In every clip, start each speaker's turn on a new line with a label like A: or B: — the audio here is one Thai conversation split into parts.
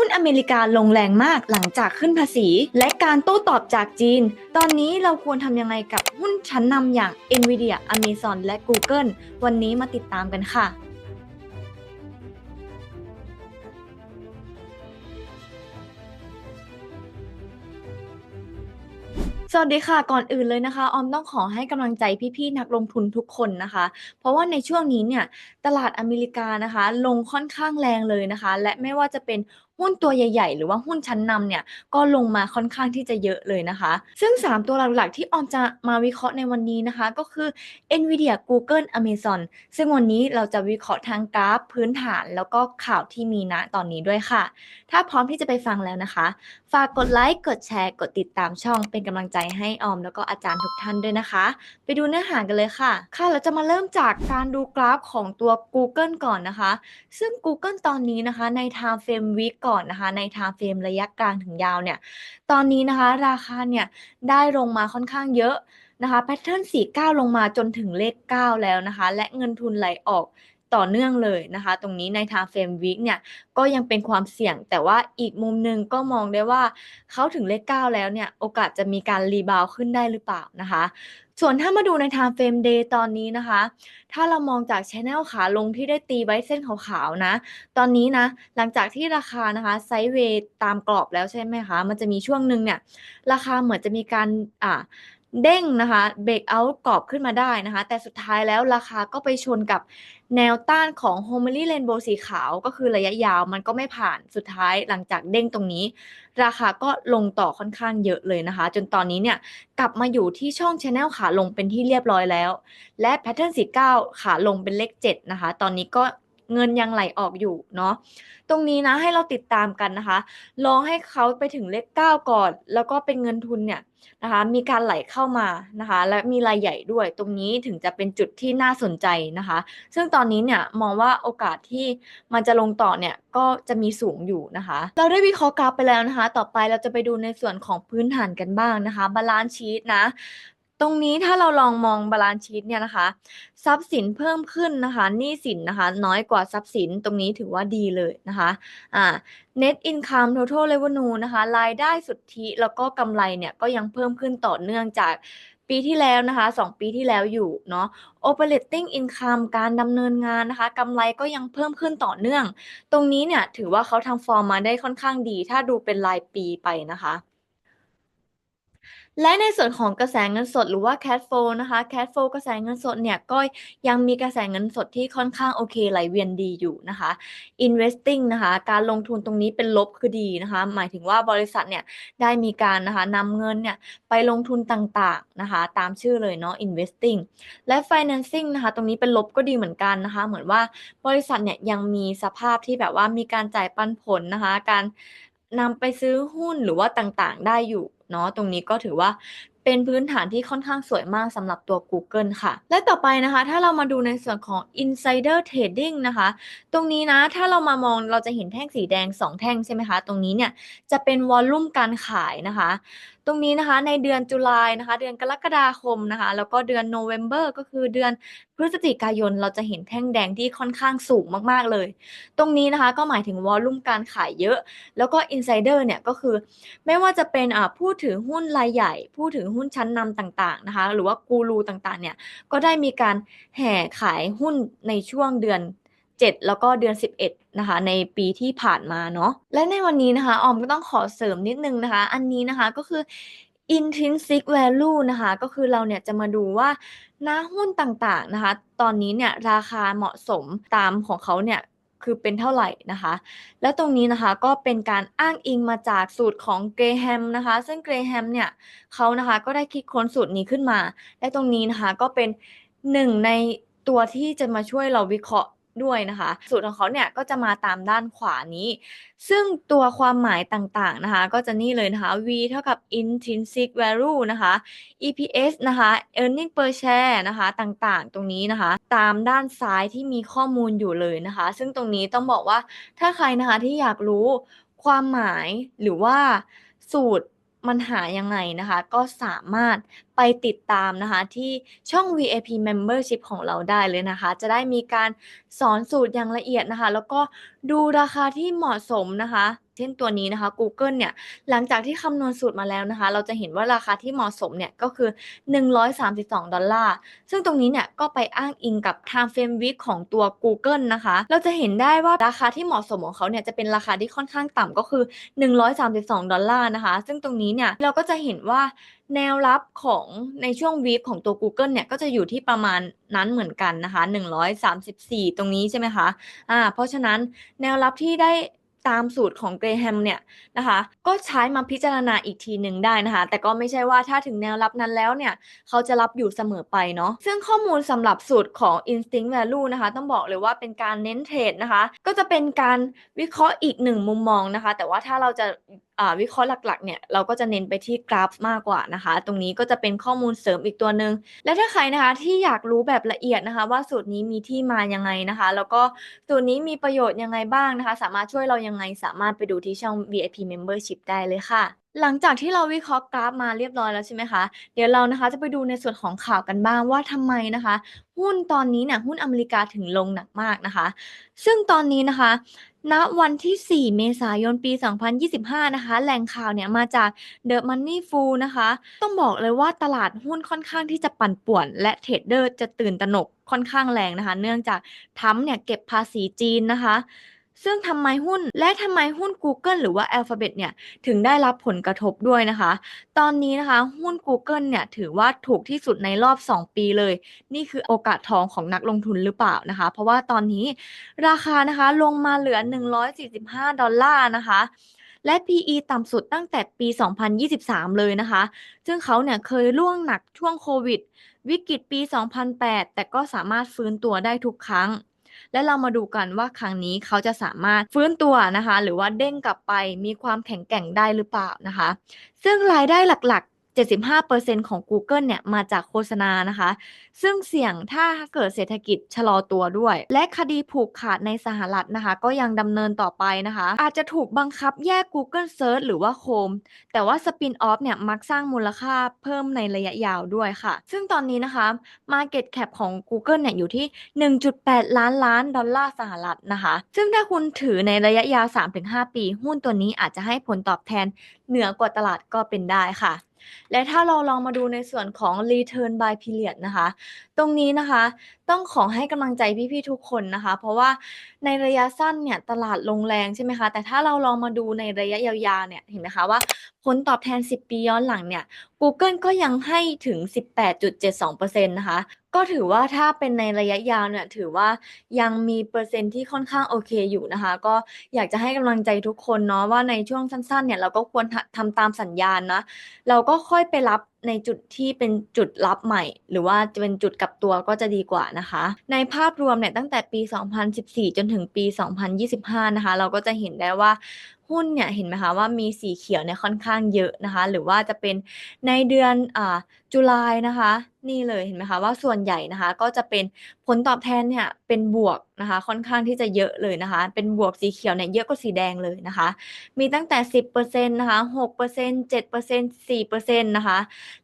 A: หุ้นอเมริกาลงแรงมากหลังจากขึ้นภาษี และการโต้ตอบจากจีน ตอนนี้เราควรทำยังไงกับหุ้นชั้นนำอย่าง Nvidia, Amazon และ Google วันนี้มาติดตามกันค่ะสวัสดีค่ะ ก่อนอื่นเลยนะคะ ออมต้องขอให้กำลังใจพี่ๆนักลงทุนทุกคนนะคะ เพราะว่าในช่วงนี้เนี่ยตลาดอเมริกานะคะ ลงค่อนข้างแรงเลยนะคะ และไม่ว่าจะเป็น หุ้นตัวใหญ่ ๆ หรือว่าหุ้นชั้นนำเนี่ยก็ลงมาค่อนข้างที่จะเยอะเลยนะคะ ซึ่ง 3 ตัวหลักๆที่ออมจะมาวิเคราะห์ในวันนี้นะคะ ก็คือ Nvidia Google Amazon ซึ่งวันนี้เราจะวิเคราะห์ทางกราฟพื้นฐาน แล้วก็ข่าวที่มีณตอนนี้ด้วยค่ะ ถ้าพร้อมที่จะไปฟังแล้วนะคะ ฝากกดไลค์กดแชร์ กดติดตามช่องเป็นกำลังใจให้ออมแล้วก็อาจารย์ทุกท่านด้วยนะคะ ไปดูเนื้อหากันเลยค่ะ ค่ะเราจะมาเริ่มจากการดูกราฟของตัว Google ก่อนนะคะ ซึ่ง Google ตอนนี้นะคะใน time frame week ก่อนนะคะ ในทางเฟรมระยะกลางถึงยาวเนี่ย ตอนนี้นะคะ ราคาเนี่ยได้ลงมาค่อนข้างเยอะนะคะแพทเทิร์น49 ลงมาจนถึงเลข 9 แล้วนะคะ และเงินทุนไหลออก ต่อเนื่องเลยนะคะ ตรงนี้ใน time frame week เนี่ยก็ยังเป็นความเสี่ยง แต่ว่าอีกมุมหนึ่งก็มองได้ว่าเขาถึงเลข 9 แล้วเนี่ยโอกาสจะมีการรีบาวขึ้นได้หรือเปล่านะคะ ส่วนถ้ามาดูใน time frame day ตอนนี้นะคะ ถ้าเรามองจาก channel ขาลงที่ได้ตีไว้เส้นขาวๆนะ ตอนนี้นะ หลังจากที่ราคานะคะไซด์เวย์ตามกรอบแล้วใช่ไหมคะ มันจะมีช่วงหนึ่งเนี่ยราคาเหมือนจะมีการอ่าเด้งนะคะเบรกเอาท์กรอบขึ้นมาได้นะคะ แต่สุดท้ายแล้วราคาก็ไปชนกับ แนวต้านของ h o m e l y Rainbow สีขาวก็คือระยะยาวมันก็ไม่ผ่านสุดท้ายหลังจากเด้งตรงนี้ ราคาก็ลงต่อค่อนข้างเยอะเลยนะคะ จนตอนนี้เนี่ยกลับมาอยู่ที่ช่องช anel ขาลงเป็นที่เรียบร้อยแล้ว และแพทเทิร์นสีเก้าขาลงเป็นเลข7นะคะ ตอนนี้ก็ เงินยังไหลออกอยู่เนาะตรงนี้นะให้เราติดตามกันนะคะรอให้เขาไปถึงเลข9ก่อน แล้วก็เป็นเงินทุนเนี่ยนะคะมีการไหลเข้ามานะคะและมีรายใหญ่ด้วย ตรงนี้ถึงจะเป็นจุดที่น่าสนใจนะคะ ซึ่งตอนนี้เนี่ยมองว่าโอกาสที่มันจะลงต่อเนี่ยก็จะมีสูงอยู่นะคะ เราได้วิเคราะห์กราฟไปแล้วนะคะ ต่อไปเราจะไปดูในส่วนของพื้นฐานกันบ้างนะคะบาลานซ์ชีตนะ ตรงนี้ถ้าเราลองมองบาลานซ์ชีตเนี่ยนะคะ ทรัพย์สินเพิ่มขึ้นนะคะหนี้สินนะคะ น้อยกว่าทรัพย์สินตรงนี้ถือว่าดีเลยนะคะอ่า net income total revenue นะคะ รายได้สุทธิแล้วก็กำไรเนี่ยก็ยังเพิ่มขึ้นต่อเนื่องจากปีที่แล้วนะคะ 2 ปีที่แล้วอยู่เนาะ operating income การดำเนินงานนะคะกำไรก็ยังเพิ่มขึ้นต่อเนื่อง ตรงนี้เนี่ยถือว่าเขาทำฟอร์มมาได้ค่อนข้างดี ถ้าดูเป็นรายปีไปนะคะ และในส่วนของกระแสเงินสดหรือว่า cash flow นะคะ cash flow กระแสเงินสดเนี่ยก็ยังมีกระแสเงินสดที่ค่อนข้างโอเคไหลเวียนดีอยู่นะคะ investing นะคะการลงทุนตรงนี้เป็นลบคือดีนะคะ หมายถึงว่าบริษัทเนี่ยได้มีการนะคะนำเงินเนี่ยไปลงทุนต่างๆนะคะตามชื่อเลยเนาะ investing และ financing นะคะตรงนี้เป็นลบก็ดีเหมือนกันนะคะเหมือนว่าบริษัทเนี่ยยังมีสภาพที่แบบว่ามีการจ่ายปันผลนะคะการนำไปซื้อหุ้นหรือว่าต่างๆ ได้อยู่ เนาะตรงนี้ก็ถือว่าเป็นพื้นฐานที่ค่อนข้างสวยมากสำหรับตัว Google ค่ะ และต่อไปนะคะ ถ้าเรามาดูในส่วนของ insider trading นะคะ ตรงนี้นะถ้าเรามามองเราจะเห็นแท่งสีแดง 2 แท่งใช่ไหมคะ ตรงนี้เนี่ยจะเป็นวอลลุ่มการขายนะคะ ตรงนี้นะคะในเดือนตุลายนะคะ เดือนกรกฎาคมนะคะ แล้วก็เดือนโนเวม ber ก็คือเดือนพฤศจิกายน เราจะเห็นแท่งแดงที่ค่อนข้างสูงมากๆเลย ตรงนี้นะคะก็หมายถึงวอลลุ่มการขายเยอะ แล้วก็ insider เนี่ยก็คือ ไม่ว่าจะเป็นอ่าผู้ถือหุ้นรายใหญ่ ผู้ถือหุ้นชั้นนำต่างๆนะคะ หรือว่ากูรูต่างๆเนี่ยก็ได้มีการแห่ขายหุ้นในช่วงเดือน 7 แล้วก็เดือน 11 นะคะ ในปีที่ผ่านมาเนาะและในวันนี้นะคะออมก็ต้องขอเสริมนิดนึงนะคะ อันนี้นะคะก็คือ intrinsic value นะคะ ก็คือเราเนี่ยจะมาดูว่าหน้าหุ้นต่างๆนะคะ ตอนนี้เนี่ยราคาเหมาะสมตามของเขาเนี่ยคือเป็นเท่าไหร่นะคะ แล้วตรงนี้นะคะก็เป็นการอ้างอิงมาจากสูตรของเกรแฮมนะคะ ซึ่งเกรแฮมเนี่ยเขานะคะก็ได้คิดค้นสูตรนี้ขึ้นมา และตรงนี้นะคะก็เป็นหนึ่งในตัวที่จะมาช่วยเราวิเคราะห์ ด้วยนะคะ สูตรของเขาเนี่ยก็จะมาตามด้านขวานี้ ซึ่งตัวความหมายต่างๆนะคะ ก็จะนี่เลยนะคะ V เท่ากับ intrinsic value นะคะ EPS นะคะ earning per share นะคะต่างๆ ตรงนี้นะคะ ตามด้านซ้ายที่มีข้อมูลอยู่เลยนะคะ ซึ่งตรงนี้ต้องบอกว่าถ้าใครนะคะที่อยากรู้ความหมายหรือว่าสูตร มันหายังไงนะคะ ก็สามารถไปติดตามนะคะที่ช่อง VIP Membership ของเราได้เลยนะคะ จะได้มีการสอนสูตรอย่างละเอียดนะคะ แล้วก็ดูราคาที่เหมาะสมนะคะ เช่นตัวนี้นะคะ Google เนี่ยหลังจากที่คำนวณสูตรมาแล้วนะคะ เราจะเห็นว่าราคาที่เหมาะสมเนี่ยก็คือ 132 ดอลลาร์ ซึ่งตรงนี้เนี่ยก็ไปอ้างอิงกับ Time Frame Week ของตัว Google นะคะ เราจะเห็นได้ว่าราคาที่เหมาะสมของเขาเนี่ยจะเป็นราคาที่ค่อนข้างต่ำก็คือ 132 ดอลลาร์นะคะ ซึ่งตรงนี้เนี่ยเราก็จะเห็นว่าแนวรับของในช่วงวีคของตัว Google เนี่ยก็จะอยู่ที่ประมาณนั้นเหมือนกันนะคะ 134 ตรงนี้ใช่ไหมคะ อ่า เพราะฉะนั้นแนวรับที่ได้ ตามสูตรของเกรแฮมเนี่ยนะคะก็ใช้มาพิจารณาอีกทีหนึ่งได้นะคะแต่ก็ไม่ใช่ว่าถ้าถึงแนวรับนั้นแล้วเนี่ยเขาจะรับอยู่เสมอไปเนาะซึ่งข้อมูลสำหรับสูตรของ Instinct Value นะคะต้องบอกเลยว่าเป็นการเน้นเทรดนะคะก็จะเป็นการวิเคราะห์อีกหนึ่งมุมมองนะคะ แต่ว่าถ้าเราจะ วิเคราะห์หลักๆเนี่ยเราก็จะเน้นไปที่กราฟมากกว่านะคะ ตรงนี้ก็จะเป็นข้อมูลเสริมอีกตัวหนึ่งและถ้าใครนะคะที่อยากรู้แบบละเอียดนะคะ ว่าสูตรนี้มีที่มายังไงนะคะ แล้วก็สูตรนี้มีประโยชน์ยังไงบ้างนะคะ สามารถช่วยเรายังไงสามารถไปดูที่ช่อง VIP Membership ได้เลยค่ะ หลังจากที่เราวิเคราะห์กราฟมาเรียบร้อยแล้วใช่ไหมคะ เดี๋ยวเรานะคะจะไปดูในส่วนของข่าวกันบ้างว่าทำไมนะคะ หุ้นตอนนี้เนี่ยหุ้นอเมริกาถึงลงหนักมากนะคะ ซึ่งตอนนี้นะคะ ณวันที่ 4 เมษายนปี 2025 นะคะ แหล่งข่าวเนี่ยมาจาก The Money Fool นะคะ ต้องบอกเลยว่าตลาดหุ้นค่อนข้างที่จะปั่นป่วน และเทรดเดอร์จะตื่นตระหนกค่อนข้างแรงนะคะ เนื่องจากทรัมเนี่ยเก็บภาษีจีนนะคะ ซึ่งทำไมหุ้นและทำไมหุ้น Google หรือว่า Alphabet เนี่ยถึงได้รับผลกระทบด้วยนะคะ ตอนนี้นะคะหุ้น Google เนี่ยถือว่าถูกที่สุดในรอบ 2 ปีเลย นี่คือโอกาสทองของนักลงทุนหรือเปล่านะคะ เพราะว่าตอนนี้ราคานะคะลงมาเหลือ 145 ดอลลาร์นะคะและ PE ต่ำสุดตั้งแต่ปี 2023 เลยนะคะ ซึ่งเขาเนี่ยเคยร่วงหนักช่วงโควิด วิกฤตปี 2008 แต่ก็สามารถฟื้นตัวได้ทุกครั้ง และเรามาดูกันว่าครั้งนี้เขาจะสามารถฟื้นตัวนะคะ หรือว่าเด้งกลับไปมีความแข็งแกร่งได้หรือเปล่านะคะ ซึ่งรายได้หลักๆ 75%ของ Google เนี่ยมาจากโฆษณานะคะ ซึ่งเสี่ยงถ้าเกิดเศรษฐกิจชะลอตัวด้วย และคดีผูกขาดในสหรัฐนะคะ ก็ยังดำเนินต่อไปนะคะ อาจจะถูกบังคับแยก Google Search หรือว่า Chrome แต่ว่า Spin Off เนี่ยมักสร้างมูลค่าเพิ่มในระยะยาวด้วยค่ะ ซึ่งตอนนี้นะคะ Market Cap ของ Google เนี่ยอยู่ที่ 1.8 ล้านล้านดอลลาร์สหรัฐนะคะ ซึ่งถ้าคุณถือในระยะยาว 3-5 ปี หุ้นตัวนี้อาจจะให้ผลตอบแทนเหนือกว่าตลาดก็เป็นได้ค่ะ และถ้าเราลองมาดูในส่วนของ Return by Period นะคะ ตรงนี้นะคะต้องขอให้กำลังใจพี่ๆทุกคนนะคะ เพราะว่าในระยะสั้นเนี่ยตลาดลงแรงใช่ไหมคะ แต่ถ้าเราลองมาดูในระยะยาวๆเนี่ยเห็นไหมคะว่าผลตอบแทน 10 ปีย้อนหลังเนี่ย Google ก็ยังให้ถึง 18.72%นะคะ ก็ถือว่าถ้าเป็นในระยะยาวเนี่ยถือว่ายังมีเปอร์เซ็นที่ค่อนข้างโอเคอยู่นะคะ ก็อยากจะให้กำลังใจทุกคนเนาะว่าในช่วงสั้นๆเนี่ยเราก็ควรทำทำตามสัญญาณนะ เราก็ค่อยไปรับในจุดที่เป็นจุดรับใหม่ หรือว่าจะเป็นจุดกลับตัวก็จะดีกว่านะคะ ในภาพรวมเนี่ยตั้งแต่ปี 2014 จนถึงปี 2025 นะคะ เราก็จะเห็นได้ว่าหุ้นเนี่ยเห็นไหมคะว่ามีสีเขียวเนี่ยค่อนข้างเยอะนะคะ หรือว่าจะเป็นในเดือนอ่าจุลายนะคะ นี่เลยเห็นไหมคะว่าส่วนใหญ่นะคะ ก็จะเป็นผลตอบแทนเนี่ยเป็นบวกนะคะ ค่อนข้างที่จะเยอะเลยนะคะ เป็นบวกสีเขียวเนี่ยเยอะกว่าสีแดงเลยนะคะ มีตั้งแต่ 10%นะคะ6% 7% 4%นะคะ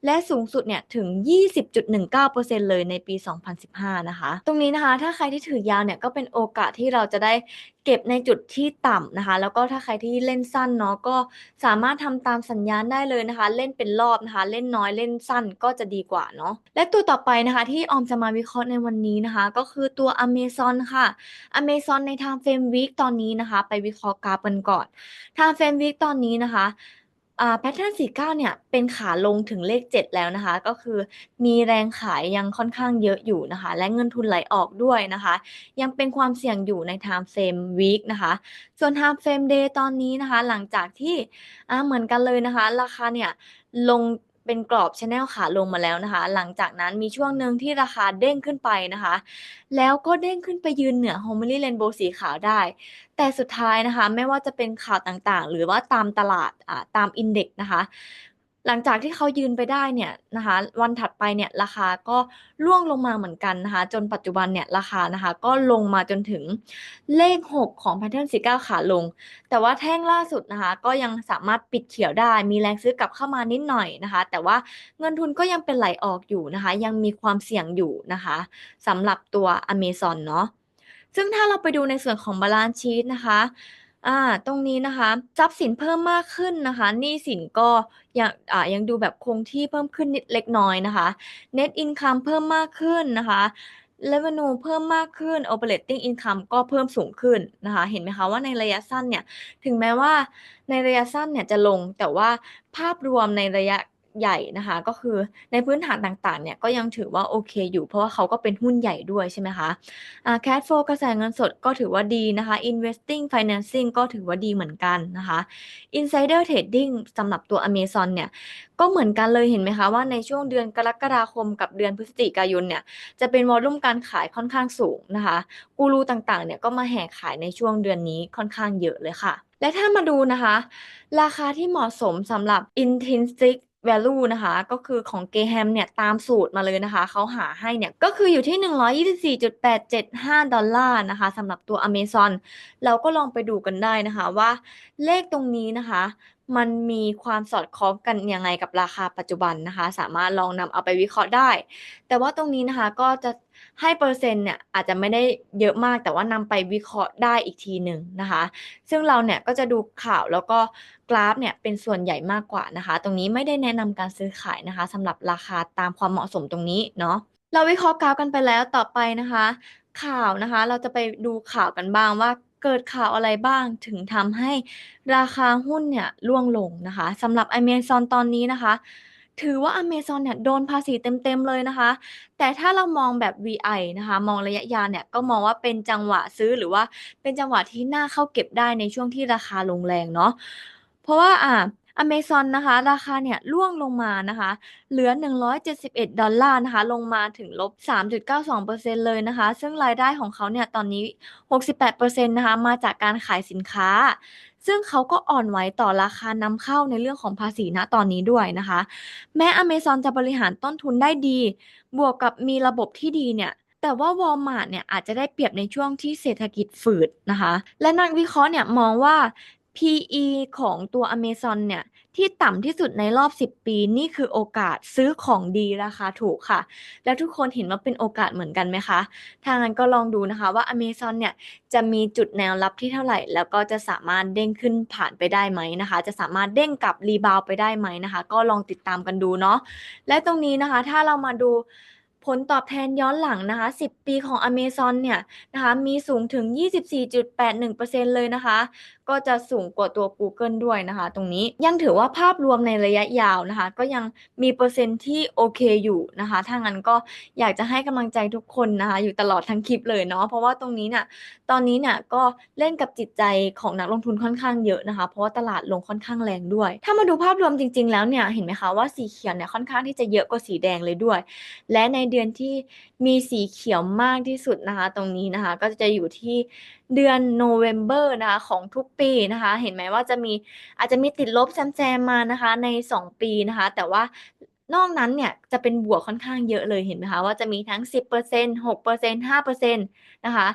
A: และสูงสุดเนี่ยถึง 20.19%เลยในปี 2015 นะคะ ตรงนี้นะคะ ถ้าใครที่ถือยาวเนี่ยก็เป็นโอกาสที่เราจะได้ เก็บในจุดที่ต่ำนะคะ แล้วก็ถ้าใครที่เล่นสั้นเนาะก็สามารถทำตามสัญญาณได้เลยนะคะ เล่นเป็นรอบนะคะ เล่นน้อยเล่นสั้นก็จะดีกว่าเนาะและตัวต่อไปนะคะ ที่ออมจะมาวิเคราะห์ในวันนี้นะคะ ก็คือตัว Amazon ค่ะ Amazon ใน Time Frame Week ตอนนี้นะคะ ไปวิเคราะห์กราฟกันก่อน Time Frame Week ตอนนี้นะคะ อ่า Pattern 49 เนี่ย เป็นขาลงถึงเลข 7 แล้วนะคะ ก็คือมีแรงขายยังค่อนข้างเยอะอยู่นะคะ และเงินทุนไหลออกด้วยนะคะ ยังเป็นความเสี่ยงอยู่ใน Time Frame Week นะคะ ส่วน Time Frame Day ตอนนี้นะคะ หลังจากที่อ่าเหมือนกันเลยนะคะ ราคาเนี่ยลง เป็นกรอบชแนลขาลงมาแล้วนะคะ หลังจากนั้นมีช่วงหนึ่งที่ราคาเด้งขึ้นไปนะคะ แล้วก็เด้งขึ้นไปยืนเหนือโฮมลี่เลนโบสีขาวได้ แต่สุดท้ายนะคะ ไม่ว่าจะเป็นข่าวต่างๆ หรือว่าตามตลาดอ่าตาม Index นะคะ หลังจากที่เขายืนไปได้เนี่ยนะคะวันถัดไปเนี่ยราคาก็ร่วงลงมาเหมือนกันนะคะจนปัจจุบันเนี่ยราคานะคะก็ลงมาจนถึงเลข 6 ของ Pattern 49 ขาลง แต่ว่าแท่งล่าสุดนะคะก็ยังสามารถปิดเขียวได้ มีแรงซื้อกลับเข้ามานิดหน่อยนะคะ แต่ว่าเงินทุนก็ยังเป็นไหลออกอยู่นะคะ ยังมีความเสี่ยงอยู่นะคะสำหรับตัว Amazon เนาะซึ่งถ้าเราไปดูในส่วนของ Balance Sheet นะคะ อ่าตรงนี้นะคะ ทรัพย์สินเพิ่มมากขึ้นนะคะ หนี้สินก็ยัง อ่า ยังดูแบบคงที่เพิ่มขึ้นนิดเล็กน้อยนะคะ Net Income เพิ่มมากขึ้นนะคะ Revenue เพิ่มมากขึ้น Operating Income ก็เพิ่มสูงขึ้นนะคะ เห็นไหมคะว่าในระยะสั้นเนี่ย ถึงแม้ว่าในระยะสั้นเนี่ยจะลง แต่ว่าภาพรวมในระยะ ใหญ่นะคะ ก็คือในพื้นฐานต่างๆเนี่ยก็ยังถือว่าโอเคอยู่เพราะว่าเขาก็เป็นหุ้นใหญ่ด้วยใช่ไหมคะอ่า Cash Flow กระแสเงินสดก็ถือว่าดีนะคะ Investing Financing ก็ถือว่าดีเหมือนกันนะคะ Insider Trading สำหรับตัว Amazon เนี่ยก็เหมือนกันเลยเห็นไหมคะว่าในช่วงเดือนกรกฎาคมกับเดือนพฤศจิกายนเนี่ยจะเป็นวอลลุ่มการขายค่อนข้างสูงนะคะกูรูต่างๆเนี่ยก็มาแห่ขายในช่วงเดือนนี้ค่อนข้างเยอะเลยค่ะ และถ้ามาดูนะคะ ราคาที่เหมาะสมสำหรับ Intrinsic Value นะคะ ก็คือของเกแฮมเนี่ยตามสูตรมาเลยนะคะ เขาหาให้เนี่ย ก็คืออยู่ที่ 124.875 ดอลลาร์นะคะสำหรับตัว Amazon เราก็ลองไปดูกันได้นะคะว่าเลขตรงนี้นะคะ มันมีความสอดคล้องกันยังไงกับราคาปัจจุบันนะคะ สามารถลองนำเอาไปวิเคราะห์ได้ แต่ว่าตรงนี้นะคะก็จะ ให้เปอร์เซ็นต์เนี่ยอาจจะไม่ได้เยอะมากแต่ว่านำไปวิเคราะห์ได้อีกทีหนึ่งนะคะ ซึ่งเราเนี่ยก็จะดูข่าวแล้วก็กราฟเนี่ยเป็นส่วนใหญ่มากกว่านะคะ ตรงนี้ไม่ได้แนะนำการซื้อขายนะคะสำหรับราคาตามความเหมาะสมตรงนี้เนาะเราวิเคราะห์กราฟกันไปแล้วต่อไปนะคะ ข่าวนะคะ เราจะไปดูข่าวกันบ้างว่าเกิดข่าวอะไรบ้างถึงทำให้ราคาหุ้นเนี่ยร่วงลงนะคะสำหรับ Amazon ตอนนี้นะคะ ถือว่า Amazon เนี่ยโดนภาษีเต็ม ๆ เลยนะคะ แต่ถ้าเรามองแบบ VI นะคะ มองระยะยาวเนี่ยก็มองว่าเป็นจังหวะซื้อหรือว่าเป็นจังหวะที่น่าเข้าเก็บได้ในช่วงที่ราคาลงแรงเนาะเพราะว่าอ่า Amazon นะคะ ราคาเนี่ยร่วงลงมานะคะ เหลือ 171 ดอลลาร์นะคะ ลงมาถึงลบ 3.92%เลยนะคะ ซึ่งรายได้ของเขาเนี่ยตอนนี้ 68%นะคะ มาจากการขายสินค้า ซึ่งเขาก็อ่อนไหวต่อราคานำเข้าในเรื่องของภาษีณตอนนี้ด้วยนะคะ แม้ Amazon จะบริหารต้นทุนได้ดี บวกกับมีระบบที่ดีเนี่ยแต่ว่า Walmart เนี่ยอาจจะได้เปรียบในช่วงที่เศรษฐกิจฝืดนะคะ และนักวิเคราะห์เนี่ยมองว่า PE ของตัว Amazon เนี่ย ที่ต่ำที่สุดในรอบ 10 ปี นี่คือโอกาสซื้อของดีราคาถูกค่ะ แล้วทุกคนเห็นว่าเป็นโอกาสเหมือนกันไหมคะถ้างั้นก็ลองดูนะคะว่า Amazon เนี่ยจะมีจุดแนวรับที่เท่าไหร่ แล้วก็จะสามารถเด้งขึ้นผ่านไปได้ไหมนะคะ จะสามารถเด้งกลับรีบาวไปได้ไหมนะคะ ก็ลองติดตามกันดูเนาะและตรงนี้นะคะ ถ้าเรามาดูผลตอบแทนย้อนหลังนะคะ 10 ปีของ Amazon เนี่ยนะคะ มีสูงถึง 24.81%เลยนะคะก็จะสูงกว่าตัวกูเกิลด้วยนะคะ ตรงนี้ยังถือว่าภาพรวมในระยะยาวนะคะ ก็ยังมีเปอร์เซ็นต์ที่โอเคอยู่นะคะถ้างั้นก็อยากจะให้กำลังใจทุกคนนะคะ อยู่ตลอดทั้งคลิปเลยเนาะเพราะว่าตรงนี้เนี่ยตอนนี้เนี่ยก็เล่นกับจิตใจของนักลงทุนค่อนข้างเยอะนะคะ เพราะว่าตลาดลงค่อนข้างแรงด้วย ถ้ามาดูภาพรวมจริง ๆ แล้วเนี่ยเห็นไหมคะว่าสีเขียวเนี่ยค่อนข้างที่จะเยอะกว่าสีแดงเลยด้วย และในเดือนที่มีสีเขียวมากที่สุดนะคะ ตรงนี้นะคะ ก็จะอยู่ที่เดือนโนเวม ber นะคะของทุกปีนะคะ เห็นไหมว่าจะมีอาจจะมีติดลบแซมๆมานะคะใน 2 ปีนะคะ แต่ว่า นอกนั้นเนี่ยจะเป็นบวกค่อนข้างเยอะเลยเห็นไหมคะว่าจะมีทั้ง 10% 6% 5%นะคะ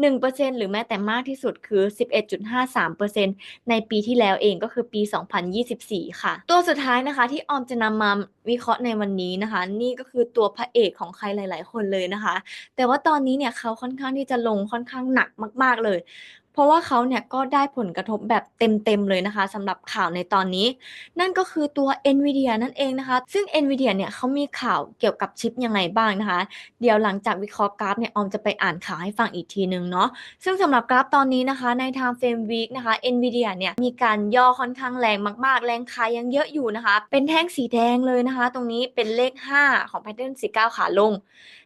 A: 1%หรือแม้แต่มากที่สุดคือ 11.53%ในปีที่แล้วเองก็คือปี 2024 ค่ะ ตัวสุดท้ายนะคะที่ออมจะนำมาวิเคราะห์ในวันนี้นะคะ นี่ก็คือตัวพระเอกของใครหลาย ๆ คนเลยนะคะ แต่ว่าตอนนี้เนี่ยเขาค่อนข้างที่จะลงค่อนข้างหนักมาก ๆ เลย เพราะว่าเขาเนี่ยก็ได้ผลกระทบแบบเต็มๆเลยนะคะสำหรับข่าวในตอนนี้ นั่นก็คือตัว NVIDIA นั่นเองนะคะ ซึ่ง NVIDIA เนี่ยเขามีข่าวเกี่ยวกับชิปยังไงบ้างนะคะ เดี๋ยวหลังจากวิเคราะห์กราฟเนี่ยออมจะไปอ่านข่าวให้ฟังอีกทีหนึ่งเนาะซึ่งสำหรับกราฟตอนนี้นะคะใน Time Frame Week นะคะ NVIDIA เนี่ยมีการย่อค่อนข้างแรงมากๆ แรงขายยังเยอะอยู่นะคะ เป็นแท่งสีแดงเลยนะคะ ตรงนี้เป็นเลข 5 ของ Pattern 49 ขาลง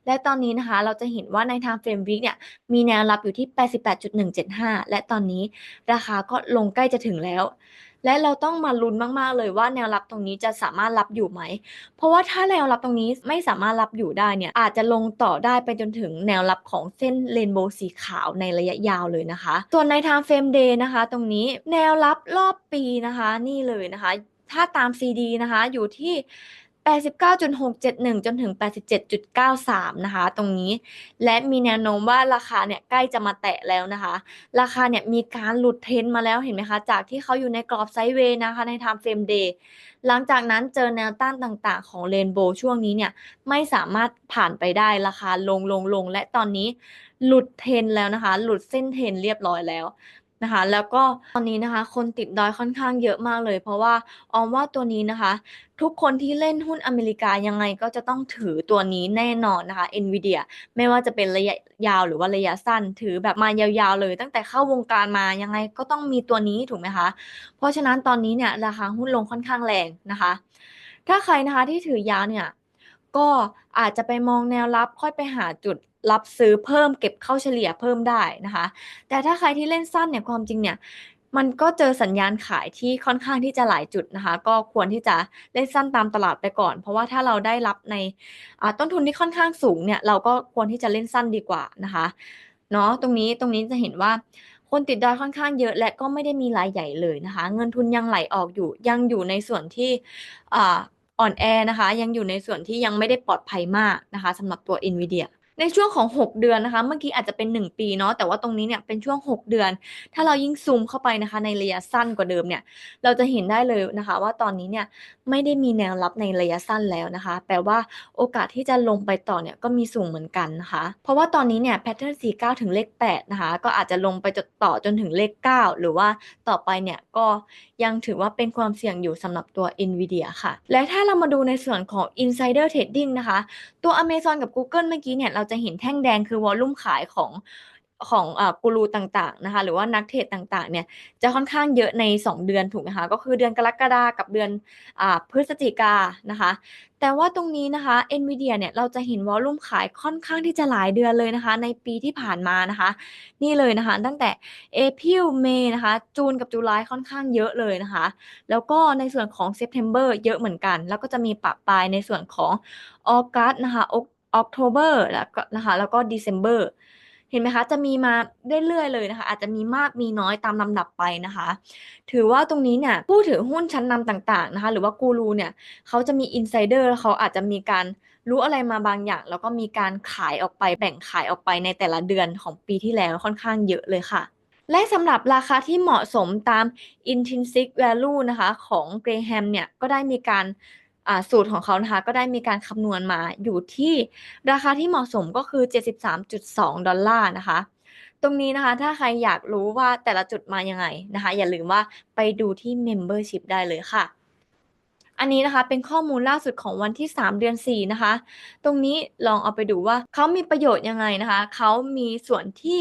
A: และตอนนี้นะคะเราจะเห็นว่าใน Time Frame Week เนี่ยมีแนวรับอยู่ที่ 88.175 และตอนนี้ราคาก็ลงใกล้จะถึงแล้ว และเราต้องมาลุ้นมากๆเลยว่าแนวรับตรงนี้จะสามารถรับอยู่ไหม เพราะว่าถ้าแนวรับตรงนี้ไม่สามารถรับอยู่ได้เนี่ยอาจจะลงต่อได้ไปจนถึงแนวรับของเส้นเรนโบว์สีขาวในระยะยาวเลยนะคะ ส่วนใน Time Frame Day นะคะ ตรงนี้แนวรับรอบปีนะคะ นี่เลยนะคะถ้าตาม CD นะคะอยู่ที่ 89.671 จนถึง 87.93 นะคะ ตรงนี้ และมีแนวโน้มว่าราคาเนี่ยใกล้จะมาแตะแล้วนะคะ ราคาเนี่ยมีการหลุดเทรนมาแล้วเห็นไหมคะ จากที่เขาอยู่ในกรอบไซด์เวย์นะคะใน Time Frame Day หลังจากนั้นเจอแนวต้านต่างๆ ของเรนโบว์ช่วงนี้เนี่ยไม่สามารถผ่านไปได้ราคาลงๆๆและตอนนี้หลุดเทรนแล้วนะคะ หลุดเส้นเทรนเรียบร้อยแล้ว นะคะ แล้วก็ตอนนี้นะคะ คนติดดอยค่อนข้างเยอะมากเลย เพราะว่าออมว่าตัวนี้นะคะ ทุกคนที่เล่นหุ้นอเมริกายังไงก็จะต้องถือตัวนี้แน่นอนนะคะ NVIDIA ไม่ว่าจะเป็นระยะยาวหรือว่าระยะสั้น ถือแบบมายาวๆเลย ตั้งแต่เข้าวงการมายังไงก็ต้องมีตัวนี้ถูกไหมคะ เพราะฉะนั้นตอนนี้เนี่ยราคาหุ้นลงค่อนข้างแรงนะคะ ถ้าใครนะคะที่ถือยาวเนี่ย ก็อาจจะไปมองแนวรับค่อยไปหาจุดรับซื้อเพิ่มเก็บเข้าเฉลี่ยเพิ่มได้นะคะ แต่ถ้าใครที่เล่นสั้นเนี่ยความจริงเนี่ยมันก็เจอสัญญาณขายที่ค่อนข้างที่จะหลายจุดนะคะ ก็ควรที่จะเล่นสั้นตามตลาดไปก่อน เพราะว่าถ้าเราได้รับในต้นทุนที่ค่อนข้างสูงเนี่ยเราก็ควรที่จะเล่นสั้นดีกว่านะคะเนาะตรงนี้ตรงนี้จะเห็นว่าคนติดดอยค่อนข้างเยอะและก็ไม่ได้มีรายใหญ่เลยนะคะ เงินทุนยังไหลออกอยู่ยังอยู่ในส่วนที่ อ่อนแอนะคะ ยังอยู่ในส่วนที่ยังไม่ได้ปลอดภัยมากนะคะสำหรับตัว NVIDIA ในช่วงของ 6 เดือนนะคะ เมื่อกี้อาจจะเป็น 1 ปีเนาะแต่ว่าตรงนี้เนี่ยเป็นช่วง 6 เดือน ถ้าเรายิ่งซูมเข้าไปนะคะ ในระยะสั้นกว่าเดิมเนี่ย เราจะเห็นได้เลยนะคะ ว่าตอนนี้เนี่ยไม่ได้มีแนวรับในระยะสั้นแล้วนะคะ แปลว่าโอกาสที่จะลงไปต่อเนี่ยก็มีสูงเหมือนกันนะคะ เพราะว่าตอนนี้เนี่ยแพทเทิร์น49 ถึงเลข 8 นะคะ ก็อาจจะลงไปจดต่อจนถึงเลข 9 หรือว่าต่อไปเนี่ยก็ยังถือว่าเป็นความเสี่ยงอยู่สำหรับตัว NVIDIA ค่ะ และถ้าเรามาดูในส่วนของ Insider Trading นะคะตัว Amazon กับ Google เมื่อกี้เนี่ยเราจะเห็นแท่งแดงคือวอลลุ่มขายของ ของอกูรูต่างๆนะคะหรือว่านักเทรดต่างๆเนี่ยจะค่อนข้างเยอะใน 2 เดือนถูกไหมคะก็คือเดือนกรกฎากับเดือนอพฤศจิกานะคะแต่ว่าตรงนี้นะคะ NVIDIA เนี่ยเราจะเห็นวอลลุ่มขายค่อนข้างที่จะหลายเดือนเลยนะคะ ในปีที่ผ่านมานะคะ นี่เลยนะคะ ตั้งแต่ April May นะคะจูนกับจุลายค่อนข้างเยอะเลยนะคะ แล้วก็ในส่วนของ September เยอะเหมือนกัน แล้วก็จะมีปะปลายในส่วนของ August นะคะ October แล้วก็นะคะแล้วก็ December เห็นไหมคะจะมีมาเรื่อยๆเลยนะคะ อาจจะมีมากมีน้อยตามลำดับไปนะคะ ถือว่าตรงนี้เนี่ยผู้ถือหุ้นชั้นนำต่างๆนะคะ หรือว่ากูรูเนี่ยเขาจะมีอินไซเดอร์เขาอาจจะมีการรู้อะไรมาบางอย่าง แล้วก็มีการขายออกไปแบ่งขายออกไปในแต่ละเดือนของปีที่แล้วค่อนข้างเยอะเลยค่ะและสำหรับราคาที่เหมาะสมตาม intrinsic value นะคะ ของ Graham เนี่ย ก็ได้มีการ สูตรของเขานะคะก็ได้มีการคำนวณมาอยู่ที่ราคาที่เหมาะสมก็คือ 73.2 ดอลลาร์นะคะ ตรงนี้นะคะถ้าใครอยากรู้ว่าแต่ละจุดมายังไงนะคะ อย่าลืมว่าไปดูที่ Membership ได้เลยค่ะ อันนี้นะคะเป็นข้อมูลล่าสุดของวันที่ 3 เดือน 4 นะคะ ตรงนี้ลองเอาไปดูว่าเขามีประโยชน์ยังไงนะคะ เขามีส่วนที่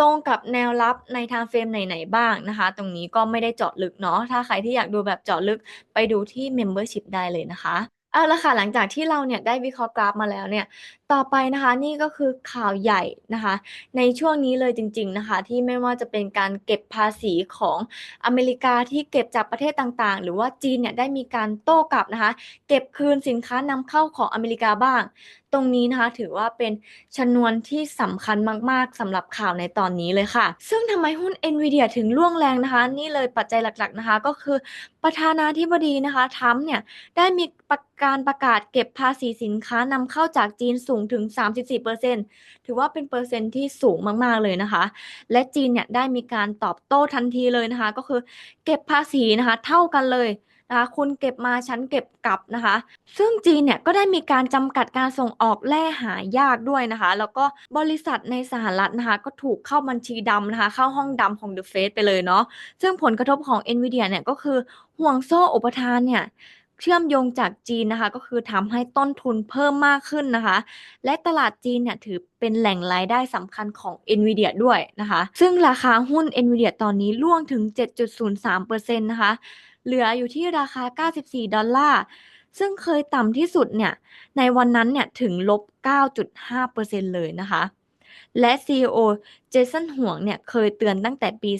A: ตรงกับแนวรับในทางเฟรมไหนๆบ้างนะคะ ตรงนี้ก็ไม่ได้เจาะลึกเนาะถ้าใครที่อยากดูแบบเจาะลึกไปดูที่ Membership ได้เลยนะคะเอาละค่ะหลังจากที่เราเนี่ยได้วิเคราะห์กราฟมาแล้วเนี่ย ต่อไปนะคะนี่ก็คือข่าวใหญ่นะคะ ในช่วงนี้เลยจริง ๆนะคะ ที่ไม่ว่าจะเป็นการเก็บภาษีของอเมริกาที่เก็บจากประเทศต่างๆ หรือว่าจีนเนี่ยได้มีการโต้กลับนะคะ เก็บคืนสินค้านำเข้าของอเมริกาบ้าง ตรงนี้นะคะถือว่าเป็นชนวนที่สำคัญมากๆสำหรับข่าวในตอนนี้เลยค่ะ ซึ่งทำไมหุ้น NVIDIA ถึงร่วงแรงนะคะ นี่เลยปัจจัยหลักๆนะคะ ก็คือประธานาธิบดีนะคะทั้มเนี่ยได้มีประการประกาศเก็บภาษีสินค้านำเข้าจากจีนสูงถึง 34%ถือว่าเป็นเปอร์เซ็นต์ที่สูงมาก ๆ เลยนะคะ และจีนเนี่ยได้มีการตอบโต้ทันทีเลยนะคะ ก็คือเก็บภาษีนะคะเท่ากันเลยนะคะคุณเก็บมาฉันเก็บกลับนะคะ ซึ่งจีนเนี่ยก็ได้มีการจำกัดการส่งออกแร่หายากด้วยนะคะ แล้วก็บริษัทในสหรัฐนะคะ ก็ถูกเข้าบัญชีดำนะคะ เข้าห้องดำของ The Fed ไปเลยเนาะซึ่งผลกระทบของ NVIDIA เนี่ยก็คือห่วงโซ่อุปทานเนี่ย เชื่อมโยงจากจีนนะคะ ก็คือทำให้ต้นทุนเพิ่มมากขึ้นนะคะ และตลาดจีนเนี่ยถือเป็นแหล่งรายได้สำคัญของ NVIDIA ด้วยนะคะ ซึ่งราคาหุ้น NVIDIA ตอนนี้ร่วงถึง 7.03%นะคะ เหลืออยู่ที่ราคา 94 ดอลลาร์ซึ่งเคยต่ำที่สุดเนี่ยในวันนั้นเนี่ยถึงลบ 9.5%เลยนะคะ และ CEO เจสันห่วงเนี่ยเคยเตือนตั้งแต่ปี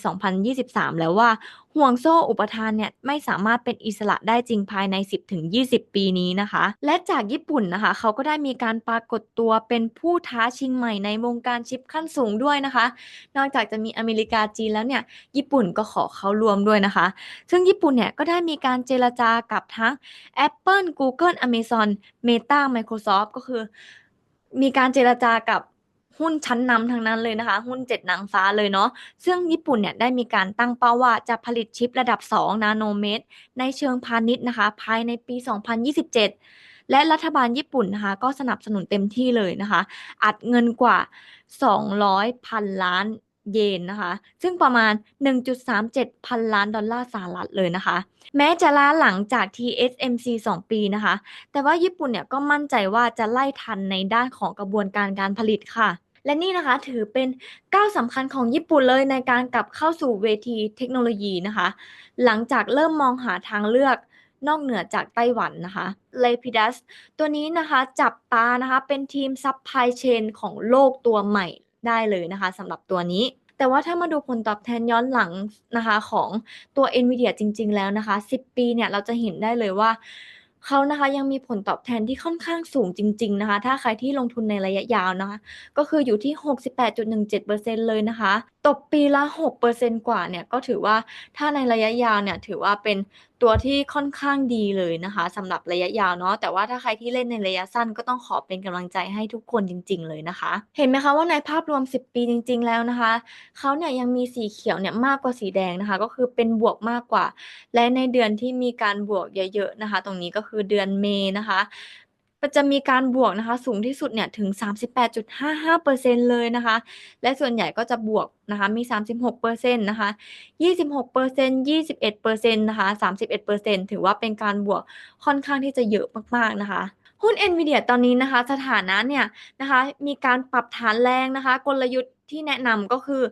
A: 2023 แล้วว่าห่วงโซ่อุปทานเนี่ยไม่สามารถเป็นอิสระได้จริงภายใน 10-20 ปีนี้นะคะ และจากญี่ปุ่นนะคะเขาก็ได้มีการปรากฏตัวเป็นผู้ท้าชิงใหม่ในวงการชิปขั้นสูงด้วยนะคะ นอกจากจะมีอเมริกาจีนแล้วเนี่ยญี่ปุ่นก็ขอเขารวมด้วยนะคะ ซึ่งญี่ปุ่นเนี่ยก็ได้มีการเจรจากับทั้ง Apple Google Amazon Meta Microsoft ก็คือ มีการเจรจากับ หุ้นชั้นนำทั้งนั้นเลยนะคะ หุ้นเจ็ดนางฟ้าเลยเนาะซึ่งญี่ปุ่นเนี่ยได้มีการตั้งเป้าว่าจะผลิตชิประดับ 2 นาโนเมตร ในเชิงพาณิชย์นะคะ ภายในปี 2027 และรัฐบาลญี่ปุ่นนะคะ ก็สนับสนุนเต็มที่เลยนะคะ อัดเงินกว่า 200พันล้านเยนนะคะ ซึ่งประมาณ 1.37 พันล้านดอลลาร์สหรัฐเลยนะคะ แม้จะล้าหลังจาก TSMC 2 ปีนะคะ แต่ว่าญี่ปุ่นเนี่ยก็มั่นใจว่าจะไล่ทันในด้านของกระบวนการการผลิตค่ะ และนี่นะคะถือเป็นก้าวสำคัญของญี่ปุ่นเลยในการกลับเข้าสู่เวทีเทคโนโลยีนะคะ หลังจากเริ่มมองหาทางเลือกนอกเหนือจากไต้หวันนะคะ Lepidus ตัวนี้นะคะจับตานะคะเป็นทีมซัพพลายเชนของโลกตัวใหม่ได้เลยนะคะสำหรับตัวนี้ แต่ว่าถ้ามาดูผลตอบแทนย้อนหลังนะคะของตัว NVIDIA จริง ๆ แล้วนะคะ 10 ปีเนี่ยเราจะเห็นได้เลยว่า เขานะคะยังมีผลตอบแทนที่ค่อนข้างสูงจริง ๆ นะคะ ถ้าใครที่ลงทุนในระยะยาวนะคะ ก็คืออยู่ที่ 68.17%เลยนะคะตกปีละ 6%กว่าเนี่ยก็ถือว่าถ้าในระยะยาวเนี่ยถือว่าเป็นตัวที่ค่อนข้างดีเลยนะคะสำหรับระยะยาวเนาะแต่ว่าถ้าใครที่เล่นในระยะสั้นก็ต้องขอเป็นกำลังใจให้ทุกคนจริง ๆ เลยนะคะ เห็นไหมคะว่าในภาพรวม 10 ปีจริง ๆ แล้วนะคะเขาเนี่ยยังมีสีเขียวเนี่ยมากกว่าสีแดงนะคะ ก็คือเป็นบวกมากกว่า และในเดือนที่มีการบวกเยอะๆนะคะ ตรงนี้ก็คือเดือนเมษนะคะ มันจะมีการบวกนะคะ สูงที่สุดเนี่ยถึง 38.55%เลยนะคะ และส่วนใหญ่ก็จะบวกนะคะมี 36%นะคะ 26% 21%นะคะ 31%ถือว่าเป็นการบวกค่อนข้างที่จะเยอะมากๆนะคะหุ้น NVIDIA ตอนนี้นะคะ สถานะเนี่ยนะคะ มีการปรับฐานแรงนะคะ กลยุทธ์ ที่แนะนำก็คือ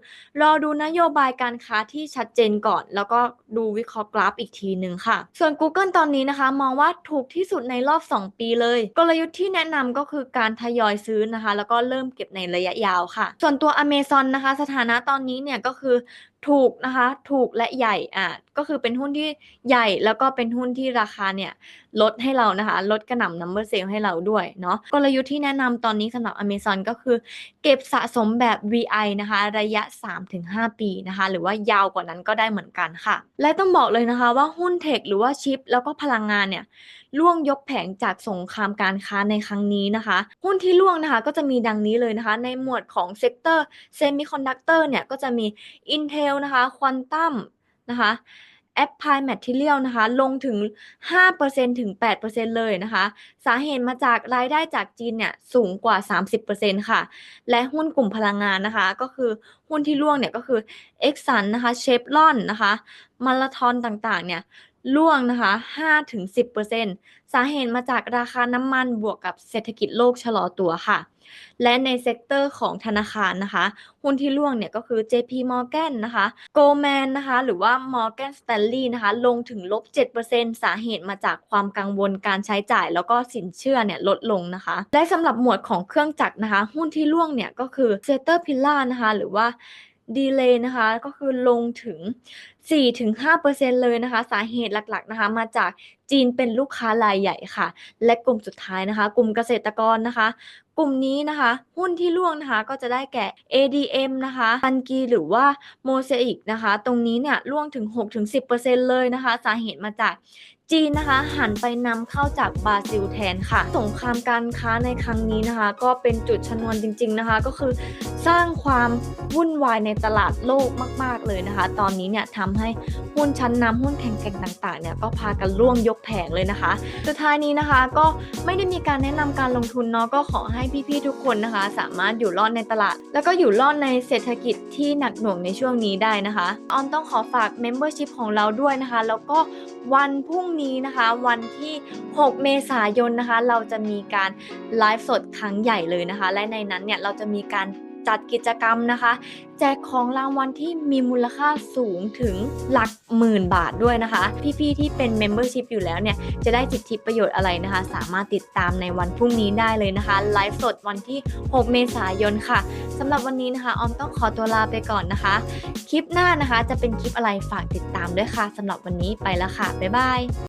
A: รอดูนโยบายการค้าที่ชัดเจนก่อน แล้วก็ดูวิเคราะห์กราฟอีกทีหนึ่งค่ะ ส่วน Google ตอนนี้นะคะ มองว่าถูกที่สุดในรอบ 2 ปีเลย กลยุทธ์ที่แนะนำก็คือการทยอยซื้อนะคะ แล้วก็เริ่มเก็บในระยะยาวค่ะ ส่วนตัว Amazon นะคะ สถานะตอนนี้เนี่ยก็คือถูกนะคะ ถูกและใหญ่อะก็คือเป็นหุ้นที่ใหญ่แล้วก็เป็นหุ้นที่ราคาเนี่ยลดให้เรานะคะ ลดกระหน่ำ number sale ให้เราด้วยเนาะกลยุทธ์ที่แนะนำตอนนี้สำหรับ Amazon ก็คือ เก็บสะสมแบบ VI นะคะ ระยะ 3-5 ปีนะคะ หรือว่ายาวกว่านั้นก็ได้เหมือนกันค่ะ และต้องบอกเลยนะคะว่าหุ้นเทคหรือว่าชิป แล้วก็พลังงานเนี่ยล่วงยกแผงจากสงครามการค้าในครั้งนี้นะคะ หุ้นที่ล่วงนะคะก็จะมีดังนี้เลยนะคะ ในหมวดของเซกเตอร์เซมิคอนดักเตอร์เนี่ยก็จะมี Intel นะคะควอนตัมนะคะ Applied Material นะคะลงถึง 5%ถึง 8%เลยนะคะ สาเหตุมาจากรายได้จากจีนเนี่ยสูงกว่า 30%ค่ะ และหุ้นกลุ่มพลังงานนะคะ ก็คือหุ้นที่ร่วงเนี่ยก็คือ Exxon นนะคะ Chevron นะคะมาราธอนต่างๆเนี่ยร่วงนะคะ 5-10%สาเหตุมาจากราคาน้ำมันบวกกับเศรษฐกิจโลกชะลอตัวค่ะ และในเซกเตอร์ของธนาคารนะคะ หุ้นที่ร่วงเนี่ยก็คือ JP Morgan นะคะ Goldman นะคะ หรือว่า Morgan Stanley นะคะ ลงถึงลบ 7%สาเหตุมาจากความกังวลการใช้จ่ายแล้วก็สินเชื่อเนี่ยลดลงนะคะ และสำหรับหมวดของเครื่องจักรนะคะ หุ้นที่ร่วงเนี่ยก็คือ Caterpillar นะคะ หรือว่าดีเลยนะคะก็คือลงถึง 4-5%เลยนะคะ สาเหตุหลักๆนะคะ มาจากจีนเป็นลูกค้ารายใหญ่ค่ะ และกลุ่มสุดท้ายนะคะ กลุ่มเกษตรกรนะคะ กลุ่มนี้นะคะ หุ้นที่ร่วงนะคะก็จะได้แก่ ADM นะคะพันกีหรือว่าโมเสอิกนะคะ ตรงนี้เนี่ยร่วงถึง 6-10%เลยนะคะ สาเหตุมาจาก จีนนะคะหันไปนำเข้าจากบราซิลแทนค่ะ สงครามการค้าในครั้งนี้นะคะ ก็เป็นจุดชนวนจริง ๆนะคะ ก็คือสร้างความวุ่นวายในตลาดโลกมาก ๆ เลยนะคะ ตอนนี้เนี่ยทำให้หุ้นชั้นนำหุ้นแข่งๆต่างๆเนี่ยก็พากันร่วงยกแผงเลยนะคะ สุดท้ายนี้นะคะก็ไม่ได้มีการแนะนำการลงทุนเนาะก็ขอให้พี่ๆทุกคนนะคะ สามารถอยู่รอดในตลาด แล้วก็อยู่รอดในเศรษฐกิจที่หนักหน่วงในช่วงนี้ได้นะคะออนต้องขอฝาก Membership ของเราด้วยนะคะ แล้วก็วันพรุ่งนี้นะคะ วันที่ 6 เมษายนนะคะ เราจะมีการไลฟ์สดครั้งใหญ่เลยนะคะ และในนั้นเนี่ยเราจะมีการจัดกิจกรรมนะคะ แจกของรางวัลที่มีมูลค่าสูงถึงหลักหมื่นบาทด้วยนะคะ พี่ๆที่เป็น Membership อยู่แล้วเนี่ย จะได้สิทธิประโยชน์อะไรนะคะ สามารถติดตามในวันพรุ่งนี้ได้เลยนะคะไลฟ์สดวันที่ 6 เมษายนค่ะสำหรับวันนี้นะคะออมต้องขอตัวลาไปก่อนนะคะ คลิปหน้านะคะจะเป็นคลิปอะไรฝากติดตามด้วยค่ะสำหรับวันนี้ไปแล้วค่ะบ๊ายบาย